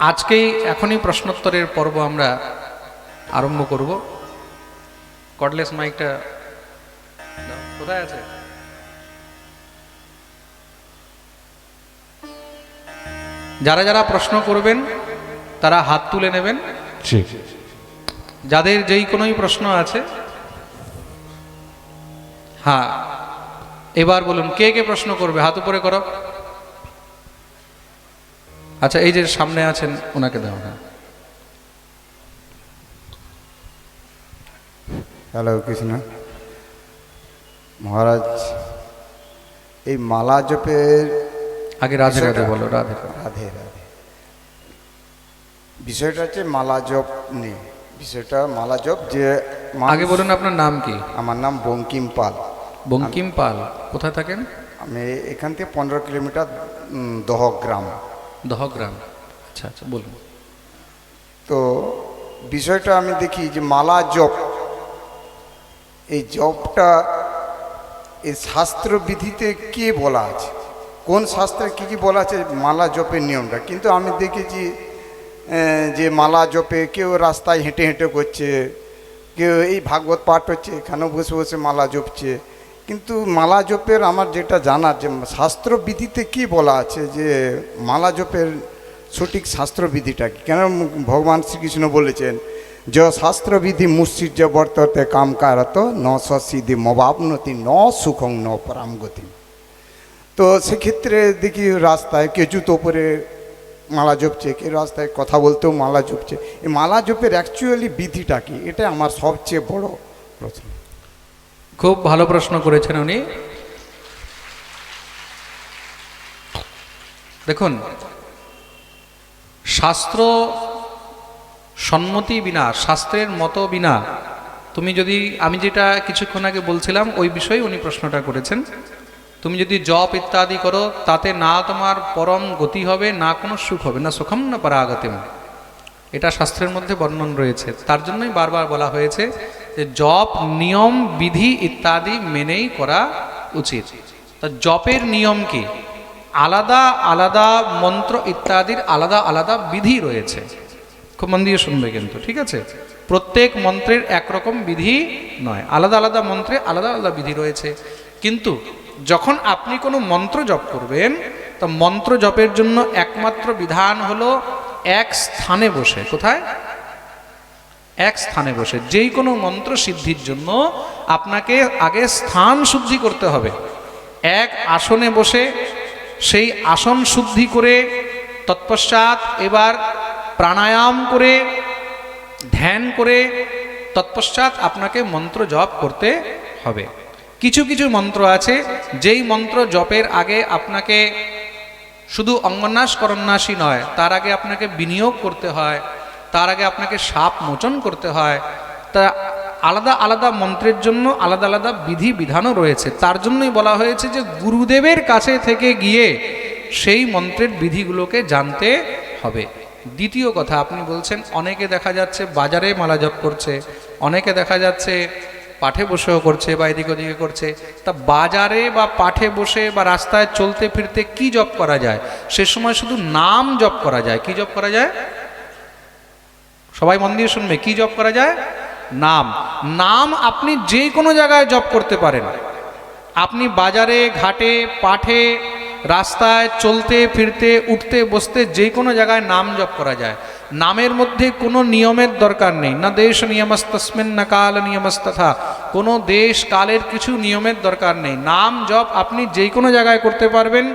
আজকেই এখনই প্রশ্নোত্তরের পর্ব আমরা আরম্ভ করব। কর্ডলেস মাইকটা কোথায় আছে? যারা যারা প্রশ্ন করবেন তারা হাত তুলে নেবেন। ঠিক যাদের যেই কোনোই প্রশ্ন আছে হ্যাঁ এবার বলুন কে কে প্রশ্ন করবে? হাত উপরে করো। আচ্ছা এই যে সামনে আছেন ওনাকে দাও হ্যাঁ। হ্যালো কৃষ্ণ। মহারাজ এই মালা জপের আগে রাধে রাধে বলো রাধে রাধে। রাধে বিষয়টা হচ্ছে মালা জপ নিয়ে। বিষয়টা মালা জপ যে আগে বলুন আপনার নাম কি? আমার নাম বঙ্কিম পাল। বঙ্কিম পাল কোথায় থাকেন? আমি এখান থেকে পনেরো কিলোমিটার দহ গ্রাম। দহগ্রাম। আচ্ছা আচ্ছা বলুন। তো বিষয়টা আমি দেখি যে মালা জপ, এই জপটা, এই শাস্ত্রবিধিতে কে বলা আছে? কোন শাস্ত্রে কী কী বলা আছে? মালা জপের নিয়মটা। কিন্তু আমি দেখেছি যে মালা জপে কেউ রাস্তায় হেঁটে হেঁটে করছে, কেউ এই ভাগবত পাঠ হচ্ছে, এখানেও বসে বসে মালা জপছে। কিন্তু মালা জপের আমার যেটা জানার যে শাস্ত্রবিধিতে কি বলা আছে যে মালা জপের সঠিক শাস্ত্রবিধিটা কি? কেন ভগবান শ্রীকৃষ্ণ বলেছেন, যে শাস্ত্রবিধি মুসির্য বর্ততে কামকারত ন সিদ্ধি মবাপনতি ন সুখং, ন পরামগতি তো সেক্ষেত্রে দেখি রাস্তায় কে জুতো পরে মালা জপছে কে রাস্তায় কথা বলতেও মালা জপছে এই মালা জপের অ্যাকচুয়ালি বিধিটা কি? এটা আমার সবচেয়ে বড় প্রশ্ন। খুব ভালো প্রশ্ন করেছেন উনি। দেখুন, শাস্ত্র সম্মতি বিনা, শাস্ত্রের মতো বিনা, তুমি যদি, আমি যেটা কিছুক্ষণ আগে বলছিলাম, ওই বিষয়ে উনি প্রশ্নটা করেছেন। তুমি যদি জপ ইত্যাদি করো, তাতে না তোমার পরম গতি হবে, না কোনো সুখ হবে, না সুখম, না পরাগতিম। এটা শাস্ত্রের মধ্যে বর্ণন রয়েছে। তার জন্যই বারবার বলা হয়েছে জপ, নিয়ম, বিধি ইত্যাদি মেনেই করা উচিত। তা জপের নিয়ম কি? আলাদা আলাদা মন্ত্র ইত্যাদির আলাদা আলাদা বিধি রয়েছে। খুব মন দিয়ে শুনবে কিন্তু, ঠিক আছে? প্রত্যেক মন্ত্রের একরকম বিধি নয়। আলাদা আলাদা মন্ত্রে আলাদা আলাদা বিধি রয়েছে। কিন্তু যখন আপনি কোনো মন্ত্র জপ করবেন, তা মন্ত্র জপের জন্য একমাত্র বিধান হলো এক স্থানে বসে। কোথায়? এক স্থানে বসে, যেই কোনো মন্ত্র সিদ্ধির জন্য আপনাকে আগে স্থান শুদ্ধি করতে হবে। এক আসনে বসে, সেই আসন শুদ্ধি করে তৎপশ্চাৎ এবার প্রাণায়াম করে, ধ্যান করে তৎপশ্চাৎ আপনাকে মন্ত্র জপ করতে হবে। কিছু কিছু মন্ত্র আছে, যেই মন্ত্র জপের আগে আপনাকে শুধু অঙ্গন্যাস করন্যাসই নয়, তার আগে আপনাকে বিনিয়োগ করতে হয়। তার আগে আপনাকে সাপ মোচন করতে হয়। তা আলাদা আলাদা মন্ত্রের জন্য আলাদা আলাদা বিধি বিধানও রয়েছে। তার জন্যই বলা হয়েছে যে, গুরুদেবের কাছে থেকে গিয়ে সেই মন্ত্রের বিধিগুলোকে জানতে হবে। দ্বিতীয় কথা, আপনি বলছেন, অনেকে দেখা যাচ্ছে বাজারে মালা জপ করছে, অনেকে দেখা যাচ্ছে পাঠে বসেও করছে বা এদিক ওদিকে করছে। তা বাজারে বা পাঠে বসে বা রাস্তায় চলতে ফিরতে কি জপ করা যায়? সে সময় শুধু নাম জপ করা যায়। কি জপ করা যায়? সবাই মন দিয়ে শুনবে, কি জপ করা যায়? নাম। নাম আপনি যে কোনো জায়গায় জপ করতে পারেন। আপনি বাজারে, ঘাটে, পাঠে, রাস্তায় চলতে, ফিরতে, উঠতে, বসতে যে কোনো জায়গায় নাম জপ করা যায়। নামের মধ্যে কোনো নিয়মের দরকার নেই। না দেশ নিয়মস্তস্মিন, না কাল নিয়মস্তথা। কোনো দেশ কালের কিছু নিয়মের দরকার নেই। নাম জপ আপনি যে কোনো জায়গায় করতে পারবেন।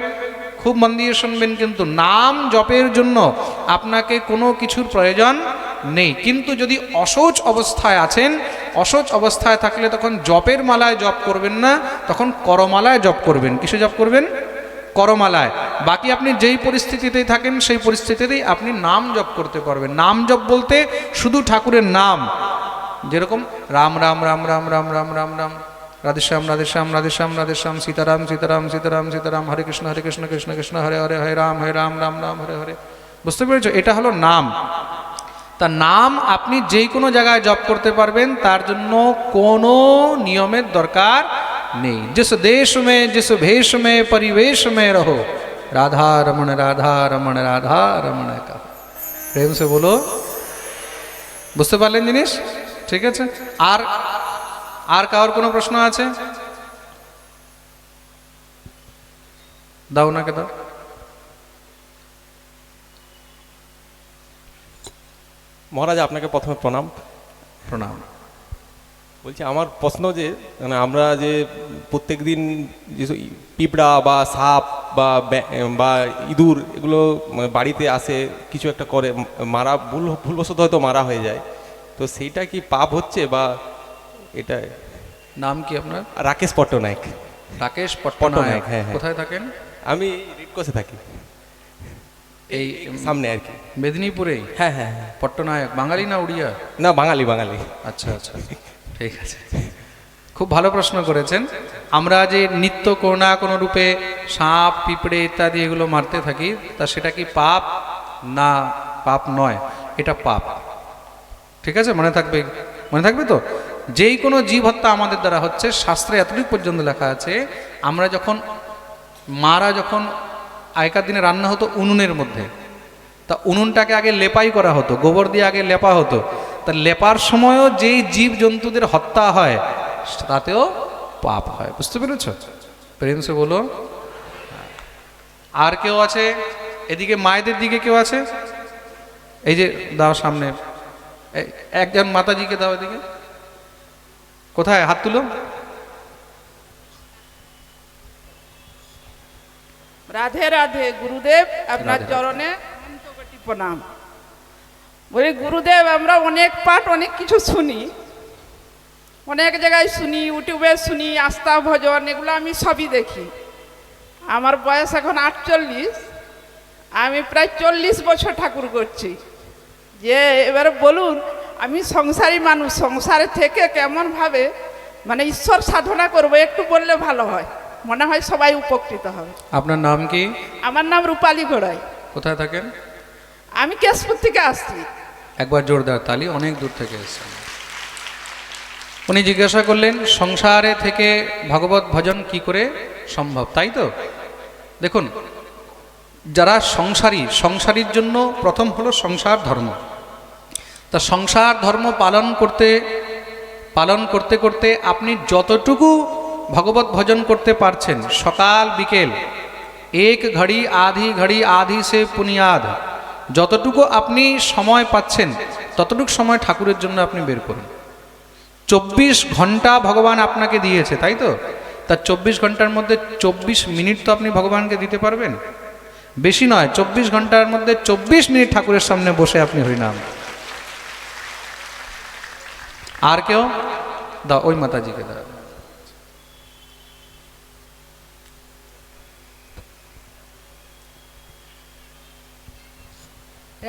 খুব মন দিয়ে শুনবেন কিন্তু নাম জপের জন্য আপনাকে কোনো কিছুর প্রয়োজন নেই। কিন্তু যদি অসৌচ অবস্থায় আছেন, অসৌচ অবস্থায় থাকলে তখন জপের মালায় জপ করবেন না, তখন করমালায় জপ করবেন। কিসে জপ করবেন? করমালায়। বাকি আপনি যেই পরিস্থিতিতেই থাকেন, সেই পরিস্থিতিতেই আপনি নাম জপ করতে পারবেন। নাম জপ বলতে শুধু ঠাকুরের নাম। যেরকম রাম রাম রাম রাম রাম রাম রাম রাম রাধেশ্যাম রাধেশ্যাম রাধেশ্যাম রাধেশ্যাম সীতারাম সীতারাম সীতারাম সীতারাম, হরে কৃষ্ণ হরে কৃষ্ণ কৃষ্ণ কৃষ্ণ, হরে হরে হরে, রাম হরে, রাম রাম রাম, হরে হরে। বুঝতে পেরেছ? এটা হলো নাম। তা নাম আপনি যে কোনো জায়গায় জপ করতে পারবেন তার জন্য কোনো নিয়মের দরকার নেই जिस देश में जिस भेष में परिवेश में रहो राधा रमण राधा रमण राधा रमण का প্রেম সে বলো বুঝতে পারলেন জিনিস ঠিক আছে আর আর কারোর কোনো প্রশ্ন আছে দাও ওনাকে দাও মহারাজ আপনাকে প্রথমে প্রণাম। প্রণাম। বলছি আমার প্রশ্ন যে মানে আমরা যে প্রত্যেক দিন পিঁপড়া বা সাপ বা বা ইঁদুর এগুলো মানে বাড়িতে আসে কিছু একটা করে মারা ভুল ভুলবশত হয়তো মারা হয়ে যায়। তো সেইটা কি পাপ হচ্ছে বা এটা নাম কি আপনার? রাকেশ পট্টনায়ক। রাকেশ পট্টনায়ক, পট্টনায়ক। হ্যাঁ, হ্যাঁ। কোথায় থাকেন? আমি রিটকোসে থাকি। এই সামনে আর কি। মেদিনীপুরে? হ্যাঁ হ্যাঁ হ্যাঁ। পট্টনায়ক বাঙালি না উড়িয়া? না বাঙালি বাঙালি। আচ্ছা আচ্ছা। ঠিক আছে। খুব ভালো প্রশ্ন করেছেন। আমরা যে নিত্য কোনো না কোনো রূপে সাপ পিঁপড়ে ইত্যাদি এগুলো মারতে থাকি তা সেটা কি পাপ না পাপ নয়? এটা পাপ। ঠিক আছে? মনে থাকবে মনে থাকবে তো? যেই কোনো জীব হত্যা আমাদের দ্বারা হচ্ছে শাস্ত্রে এতটুকু পর্যন্ত লেখা আছে আমরা যখন মারা যখন আগেকার দিনে রান্না হতো উনুনের মধ্যে। তা উনুনটাকে আগে লেপাই করা হতো, গোবর দিয়ে আগে লেপা হতো। তা লেপার সময়ও যেই জীব জন্তুদের হত্যা হয়, তাতেও পাপ হয়। বুঝতে পেরেছ? প্রেম সে বলো। আর কেউ আছে? এদিকে মায়েদের দিকে কেউ আছে? এই যে দাও সামনে। একজন মাতাজিকে দাও এদিকে। কোথায়? হাত তুলো। রাধে রাধে গুরুদেব আপনার। চরণে প্রণাম বলি গুরুদেব আমরা অনেক পাঠ অনেক কিছু শুনি। অনেক জায়গায় শুনি ইউটিউবে শুনি আস্থা ভজন এগুলো আমি সবই দেখি। আমার বয়স এখন আটচল্লিশ। আমি প্রায় চল্লিশ বছর ঠাকুর করছি। যে এবার বলুন আমি সংসারী মানুষ সংসারে থেকে কেমনভাবে মানে ঈশ্বর সাধনা করব একটু বললে ভালো হয়। মনে হয় সবাই উপকৃত হবে। আপনার নাম কি? আমার নাম রূপালী ঘোড়াই। কোথায় থাকেন? আমি কেশপুর থেকে আসছি। একবার জোরদার তালি অনেক দূর থেকে এসেছেন। উনি জিজ্ঞাসা করলেন সংসারে থেকে ভগবত ভজন কি করে সম্ভব তাই তো? দেখুন যারা সংসারী সংসারীর জন্য প্রথম হলো সংসার ধর্ম। তা সংসার ধর্ম পালন করতে পালন করতে করতে আপনি যতটুকু ভগবত ভজন করতে পারছেন। সকাল, বিকেল। এক ঘড়ি, আধি ঘড়ি, আধি সে পুনিয়াদ। যতটুকু আপনি সময় পাচ্ছেন, ততটুকু সময় ঠাকুরের জন্য আপনি বের করুন। চব্বিশ ঘণ্টা ভগবান আপনাকে দিয়েছে, তাই তো? তা চব্বিশ ঘণ্টার মধ্যে চব্বিশ মিনিট তো আপনি ভগবানকে দিতে পারবেন। বেশি নয়, চব্বিশ ঘণ্টার মধ্যে চব্বিশ মিনিট ঠাকুরের সামনে বসে আপনি হরিনাম। আর কেউ? দা ওই মাতাজিকে দাও।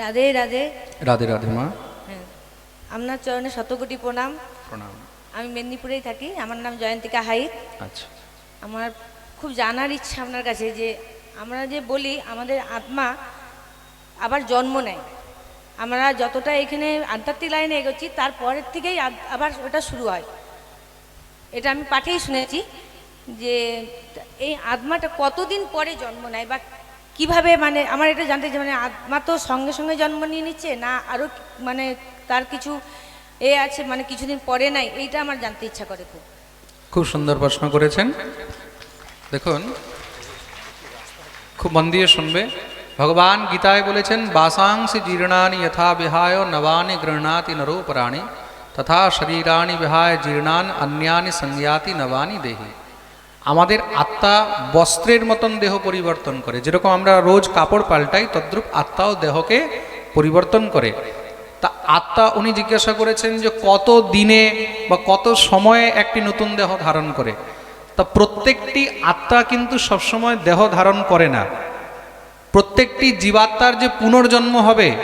রাধে রাধে। রাধে রাধে মা। হ্যাঁ। আপনার চরণে শতকোটি প্রণাম। প্রণাম। আমি মেদিনীপুরেই থাকি। আমার নাম জয়ন্তিকা হাইত আচ্ছা। আমার খুব জানার ইচ্ছা আপনার কাছে যে আমরা যে বলি আমাদের আত্মা আবার জন্ম নেয়। আমরা যতটা এখানে আধ্যাত্মিক লাইনে এগোচ্ছি তারপরের থেকেই আবার ওটা শুরু হয়। এটা আমি পাঠেই শুনেছি যে এই আত্মাটা কতদিন পরে জন্ম নেয় বা কীভাবে মানে আমার এটা জানতে চাই মানে আত্মা তো সঙ্গে সঙ্গে জন্ম নিয়ে নিচ্ছে না আরও মানে তার কিছু এ আছে মানে কিছুদিন পরে নাই, এইটা আমার জানতে ইচ্ছা করে খুব। খুব সুন্দর প্রশ্ন করেছেন। দেখুন, খুব মন দিয়ে শুনবে। ভগবান গীতায় বলেছেন, বাসাংসি জীর্ণানি যথা বিহায় নবানি গৃহণাতি নরোপরাণি, তথা শরীরাণি বিহায় জীর্ণান, অন্যানি সংজ্ঞাতি নবানি দেহি। আমাদের আত্মা বস্ত্রের মতন দেহ পরিবর্তন করে। যেরকম আমরা রোজ কাপড় পাল্টাই, তদ্রূপ আত্মাও দেহকে পরিবর্তন করে। তা আত্মা উনি জিজ্ঞাসা করেছেন যে কত দিনে বা কত সময়ে একটি নতুন দেহ ধারণ করে? তা প্রত্যেকটি আত্মা কিন্তু সবসময় দেহ ধারণ করে না। প্রত্যেকটি জীবাত্মার যে পুনর্জন্ম হবে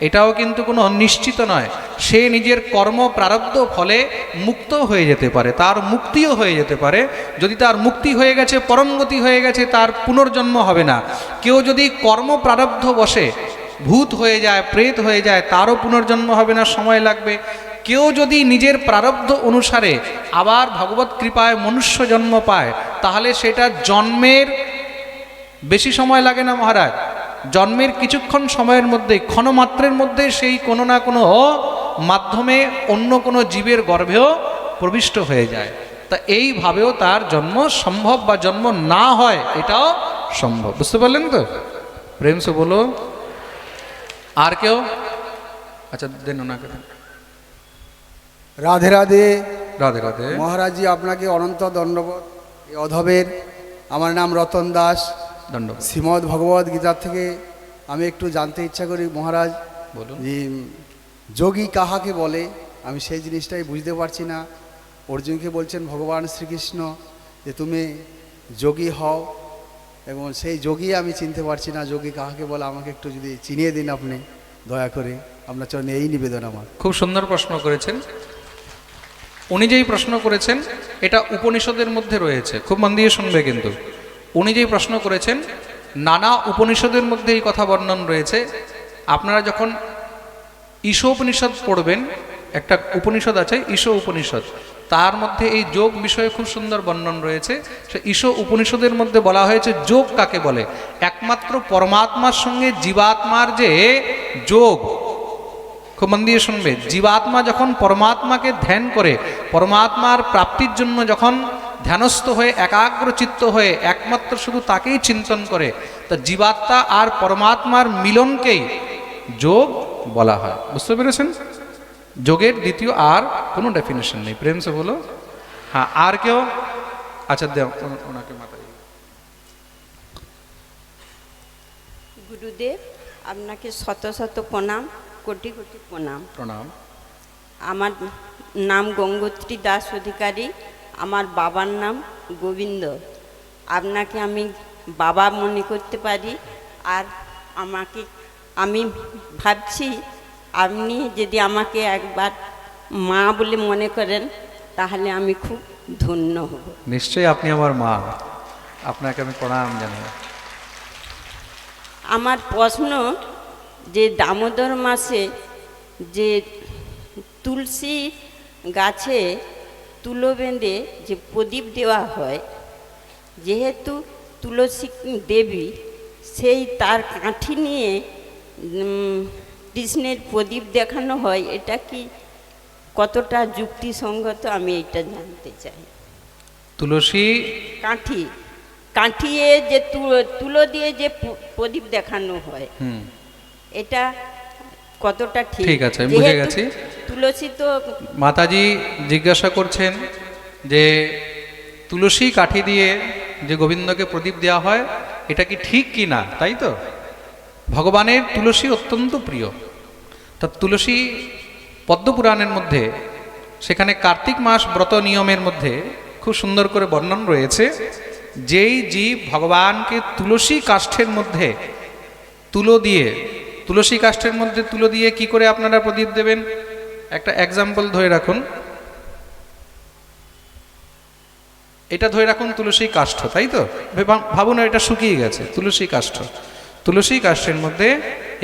এটাও কিন্তু কোনো নিশ্চিত নয়। সে নিজের কর্ম প্রারব্ধ ফলে মুক্ত হয়ে যেতে পারে, তার মুক্তিও হয়ে যেতে পারে। যদি তার মুক্তি হয়ে গেছে পরমগতি হয়ে গেছে, তার পুনর্জন্ম হবে না। কেউ যদি কর্ম প্রারব্ধ বসে, ভূত হয়ে যায়, প্রেত হয়ে যায়, তারও পুনর্জন্ম হবে না, সময় লাগবে। কেউ যদি নিজের প্রারব্ধ অনুসারে আবার ভগবত কৃপায় মনুষ্য জন্ম পায়, তাহলে সেটা জন্মের বেশি সময় লাগে না মহারাজ। জন্মের কিছুক্ষণ সময়ের মধ্যে ক্ষণমাত্রের মধ্যে সেই কোনো না কোনো মাধ্যমে অন্য কোনো জীবের গর্ভেও প্রবিষ্ট হয়ে যায়। তা এইভাবেও তার জন্ম সম্ভব বা জন্ম না হয় এটাও সম্ভব। বুঝতে পারলেন তো? প্রেম সে বলো। আর কেউ? আচ্ছা দেন ওনাকে। রাধে রাধে। রাধে রাধে। মহারাজজি আপনাকে অনন্ত দণ্ডবোধ অধবের। আমার নাম রতন দাস। ধন্যবাদ। শ্রীমদ্ ভগবদ গীতার থেকে আমি একটু জানতে ইচ্ছা করি মহারাজ। বলুন। যে যোগী কাহাকে বলে? আমি সেই জিনিসটাই বুঝতে পারছি না। অর্জুনকে বলছেন ভগবান শ্রীকৃষ্ণ যে তুমি যোগী হও। এবং সেই যোগী আমি চিনতে পারছি না। যোগী কাহাকে বলে? আমাকে একটু যদি চিনিয়ে দিন আপনি দয়া করে। আপনার চরণে এই নিবেদন আমার। খুব সুন্দর প্রশ্ন করেছেন। উনি যেই প্রশ্ন করেছেন এটা উপনিষদের মধ্যে রয়েছে। খুব মন দিয়ে শুনবে কিন্তু। উনি যেই প্রশ্ন করেছেন, নানা উপনিষদের মধ্যে এই কথা বর্ণন রয়েছে। আপনারা যখন ঈশো উপনিষদ পড়বেন, একটা উপনিষদ আছে ঈশো উপনিষদ তার মধ্যে এই যোগ বিষয়ে খুব সুন্দর বর্ণন রয়েছে। সে ঈশো উপনিষদের মধ্যে বলা হয়েছে, যোগ কাকে বলে? একমাত্র পরমাত্মার সঙ্গে জীবাত্মার যে যোগ খুব মন দিয়ে শুনবে। জীবাত্মা যখন পরমাত্মাকে ধ্যান করে, পরমাত্মার প্রাপ্তির জন্য যখন ধ্যানস্থ হয়ে, একাগ্রচিত্ত হয়ে, একমাত্র শুধু তাকেই চিন্তন করে, তা জীবাত্মা আর পরমাত্মার মিলনকেই যোগ বলা হয়। বুঝতে পেরেছেন? যোগের দ্বিতীয় আর কোনো ডেফিনেশন নেই। প্রেম সে বলো। হ্যাঁ আর কেউ? আচ্ছা দেও ওনা- ওনাকে মাথায়। গুরুদেব, আপনাকে শত শত প্রণাম। কোটি কোটি প্রণাম। প্রণাম। আমার নাম গঙ্গোত্রী দাস অধিকারী আমার বাবার নাম গোবিন্দ। আপনাকে আমি বাবা মনে করতে পারি আর আমাকে আমি ভাবছি আপনি যদি আমাকে একবার মা বলে মনে করেন তাহলে আমি খুব ধন্য হব। নিশ্চয়ই আপনি আমার মা। আপনাকে আমি প্রণাম জানাই। আমার প্রশ্ন যে দামোদর মাসে যে তুলসী গাছে তুলো বেঁধে যে প্রদীপ দেওয়া হয় যেহেতু তুলসী দেবী সেই তার কাঠি নিয়ে কৃষ্ণের প্রদীপ দেখানো হয় এটা কি কতটা যুক্তিসঙ্গত আমি এটা জানতে চাই। তুলসী কাঠি কাঠিয়ে যে তুলো দিয়ে যে প্রদীপ দেখানো হয় এটা কতটা ঠিক? ঠিক আছে, আমি বুঝে গেছি। তুলসী তো মাতাজি জিজ্ঞাসা করছেন যে তুলসী কাঠি দিয়ে যে গোবিন্দকে প্রদীপ দেওয়া হয় এটা কি ঠিক কি না তাই তো? ভগবানের তুলসী অত্যন্ত প্রিয়। তা তুলসী পদ্মপুরাণের মধ্যে সেখানে কার্তিক মাস ব্রত নিয়মের মধ্যে খুব সুন্দর করে বর্ণন রয়েছে যেই জীব ভগবানকে তুলসী কাষ্ঠের মধ্যে তুলো দিয়ে তুলসী কাষ্ঠের মধ্যে তুলো দিয়ে কি করে আপনারা প্রদীপ দেবেন? একটা এক্সাম্পল ধরে রাখুন। এটা ধরে রাখুন তুলসী কাষ্ঠ, তাই তো? ভাবুন এটা শুকিয়ে গেছে, তুলসী কাষ্ঠ। তুলসী কাষ্ঠের মধ্যে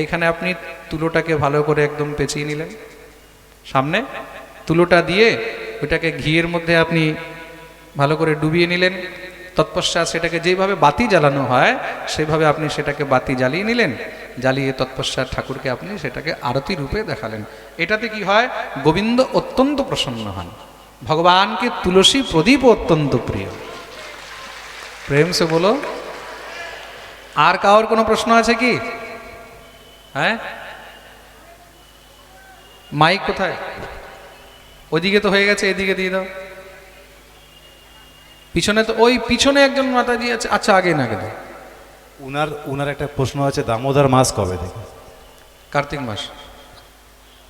এখানে আপনি তুলোটাকে ভালো করে একদম পেঁচিয়ে নিলেন। সামনে তুলোটা দিয়ে ওইটাকে ঘিয়ের মধ্যে আপনি ভালো করে ডুবিয়ে নিলেন। তৎপশ্চাৎ সেটাকে যেভাবে বাতি জ্বালানো হয়, সেভাবে আপনি সেটাকে বাতি জ্বালিয়ে নিলেন। জ্বালিয়ে তৎপশ্চাৎ ঠাকুরকে আপনি সেটাকে আরতি রূপে দেখালেন। এটাতে কি হয়? গোবিন্দ অত্যন্ত প্রসন্ন হন। ভগবানকে তুলসী প্রদীপ অত্যন্ত প্রিয়। প্রেম সে বলো, আর কারোর কোনো প্রশ্ন আছে কি? হ্যাঁ? মাইক কোথায়? ওদিকে তো হয়ে গেছে, এদিকে দিয়ে দাও। পিছনে তো ওই পিছনে একজন মাতাজি আছে। আচ্ছা আগে না গেলে। উনার উনার একটা প্রশ্ন আছে দামোদর মাস কবে থেকে? কার্তিক মাস।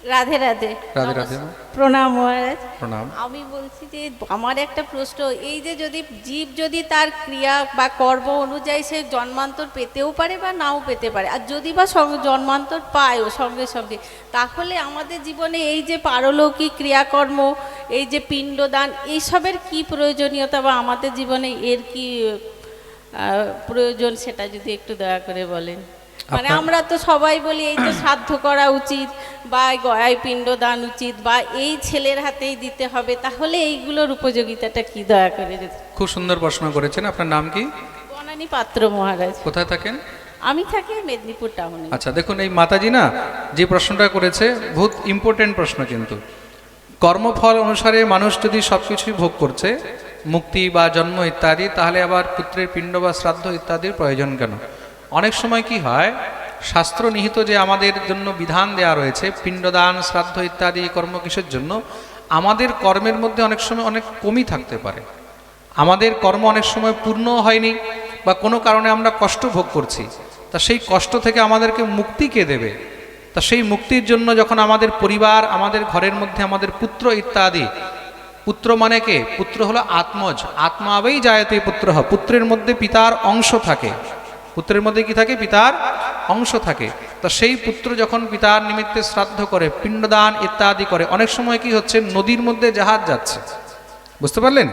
রাধে রাধে। রাধে রাধে। প্রণাম মহারাজ। প্রণাম। আমি বলছি যে আমার একটা প্রশ্ন এই যে যদি জীব যদি তার ক্রিয়া বা কর্ম অনুযায়ী সে জন্মান্তর পেতেও পারে বা নাও পেতে পারে আর যদি বা জন্মান্তর পায়ও সঙ্গে সঙ্গে তাহলে আমাদের জীবনে এই যে পারলৌকিক ক্রিয়াকর্ম এই যে পিণ্ডদান এইসবের কি প্রয়োজনীয়তা বা আমাদের জীবনে এর কি প্রয়োজন সেটা যদি একটু দয়া করে বলেন? মানে আমরা তো সবাই বলি এই তো সাধ্য করা উচিত বা গয়ায় পিণ্ড দান উচিত বা এই ছেলের হাতেই দিতে হবে তাহলে এইগুলোর উপযোগিতাটা কি? দয়া করে খুব সুন্দর প্রশ্ন করেছেন। আপনার নাম কি? বনানী পাত্র মহারাজ। কোথায় থাকেন? আমি থাকি মেদিনীপুর টাউনে। আচ্ছা দেখুন এই মাতাজি না যে প্রশ্নটা করেছে বহুত ইম্পর্টেন্ট প্রশ্ন কিন্তু। কর্মফল অনুসারে মানুষ যদি সব কিছুই ভোগ করছে মুক্তি বা জন্ম ইত্যাদি তাহলে আবার পুত্রের পিণ্ড বা শ্রাদ্ধ ইত্যাদির প্রয়োজন কেন? অনেক সময় কি হয়, শাস্ত্র নিহিত যে আমাদের জন্য বিধান দেওয়া রয়েছে, পিণ্ডদান, শ্রাদ্ধ ইত্যাদি কর্ম কিসের জন্য, আমাদের কর্মের মধ্যে অনেক সময় অনেক কমই থাকতে পারে। আমাদের কর্ম অনেক সময় পূর্ণ হয়নি বা কোনো কারণে আমরা কষ্ট ভোগ করছি, তা সেই কষ্ট থেকে আমাদেরকে মুক্তি কে দেবে? তা সেই মুক্তির জন্য যখন আমাদের পরিবার, আমাদের ঘরের মধ্যে আমাদের পুত্র ইত্যাদি, পুত্র মানে কে? পুত্র হলো আত্মজ। আত্মাবেই জায়তে পুত্র পুত্রের মধ্যে পিতার অংশ থাকে। পুত্রের মধ্যে কি থাকে? পিতার অংশ থাকে। তা সেই পুত্র যখন পিতার নিমিত্তে শ্রাদ্ধ করে, পিণ্ডদান ইত্যাদি করে, অনেক সময় কি হচ্ছে? নদীর মধ্যে জাহাজ যাচ্ছে। বুঝতে পারলেন?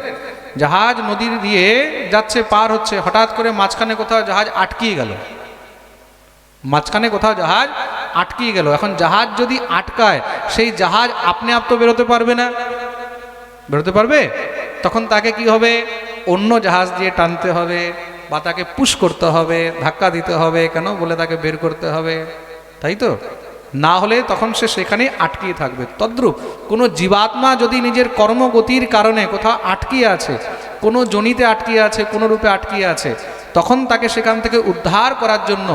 জাহাজ নদীর দিয়ে যাচ্ছে, পার হচ্ছে। হঠাৎ করে মাঝখানে কোথাও জাহাজ আটকিয়ে গেল। মাঝখানে কোথাও জাহাজ আটকিয়ে গেল। এখন জাহাজ যদি আটকায়, সেই জাহাজ আপনি আপ তো বেরোতে পারবে না। বেরোতে পারবে? তখন তাকে কি হবে? অন্য জাহাজ দিয়ে টানতে হবে। বা তাকে পুশ করতে হবে, ধাক্কা দিতে হবে, কেন বলে তাকে বের করতে হবে? তাই তো? না হলে তখন সে সেখানে আটকিয়ে থাকবে। তদ্রূপ কোনো জীবাত্মা যদি নিজের কর্মগতির কারণে কোথাও আটকিয়ে আছে, কোনো জনিতে আটকিয়ে আছে, কোনো রূপে আটকিয়ে আছে, তখন তাকে সেখান থেকে উদ্ধার করার জন্য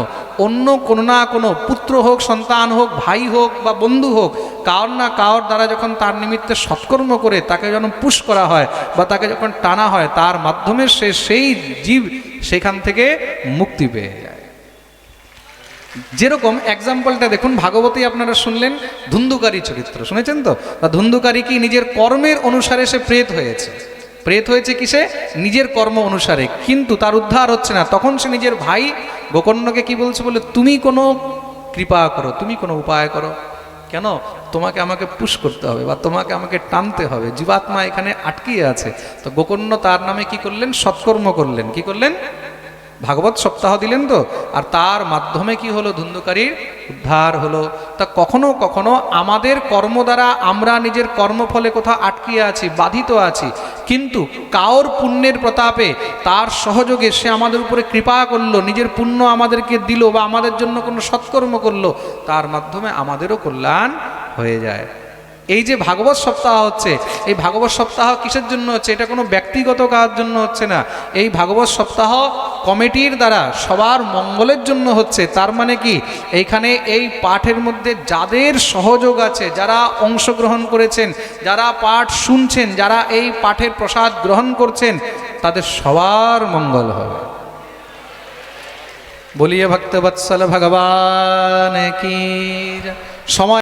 অন্য কোনো না কোনো পুত্র হোক, সন্তান হোক, ভাই হোক বা বন্ধু হোক, কার না কার দ্বারা যখন তার নিমিত্তে সৎকর্ম করে তাকে যখন পুশ করা হয় বা তাকে যখন টানা হয়, তার মাধ্যমে সে সেই জীব সেখান থেকে মুক্তি পেয়ে যায়। যেরকম এক্সাম্পলটা দেখুন, ভাগবতী আপনারা শুনলেন, ধুন্দুকারী চরিত্র। শুনেছেন তো? তা ধুন্ধুকারী কি নিজের কর্মের অনুসারে সে প্রেত হয়েছে? প্রেত হয়েছে কিসে নিজের কর্ম অনুসারে। কিন্তু তার উদ্ধার হচ্ছে না। তখন সে নিজের ভাই গোকর্ণকে কি বলছে বলে, তুমি কোনো কৃপা করো, তুমি কোনো উপায় করো। কেন? তোমাকে আমাকে পুশ করতে হবে বা তোমাকে আমাকে টানতে হবে। জীবাত্মা এখানে আটকিয়ে আছে। তো গোকর্ণ তার নামে কি করলেন? সৎকর্ম করলেন। কি করলেন? ভাগবত সপ্তাহ দিলেন তো। আর তার মাধ্যমে কি হলো? ধুন্ধুকারীর উদ্ধার হলো। তা কখনো কখনো আমাদের কর্ম দ্বারা আমরা নিজের কর্মফলে কোথাও আটকিয়ে আছি, বাধিত আছি। কিন্তু কাওর পুণ্যের প্রতাপে তার সহযোগে সে আমাদের উপরে কৃপা করল, নিজের পুণ্য আমাদেরকে দিল বা আমাদের জন্য কোনো সৎকর্ম করল। তার মাধ্যমে আমাদেরও কল্যাণ হয়ে যায়। এই যে ভাগবত সপ্তাহ হচ্ছে, এই ভাগবত সপ্তাহ কিসের জন্য হচ্ছে? এটা কোনো ব্যক্তিগত কাজ জন্য হচ্ছে না। এই ভাগবত সপ্তাহ কমিটির দ্বারা সবার মঙ্গলের জন্য হচ্ছে। তার মানে কি? এইখানে এই পাঠের মধ্যে যাদের সহযোগ আছে, যারা অংশগ্রহণ করেছেন, যারা পাঠ শুনছেন, যারা এই পাঠের প্রসাদ গ্রহণ করছেন, তাদের সবার মঙ্গল হবে। বলিয়ে ভক্তবৎসল ভগবান কি। সময়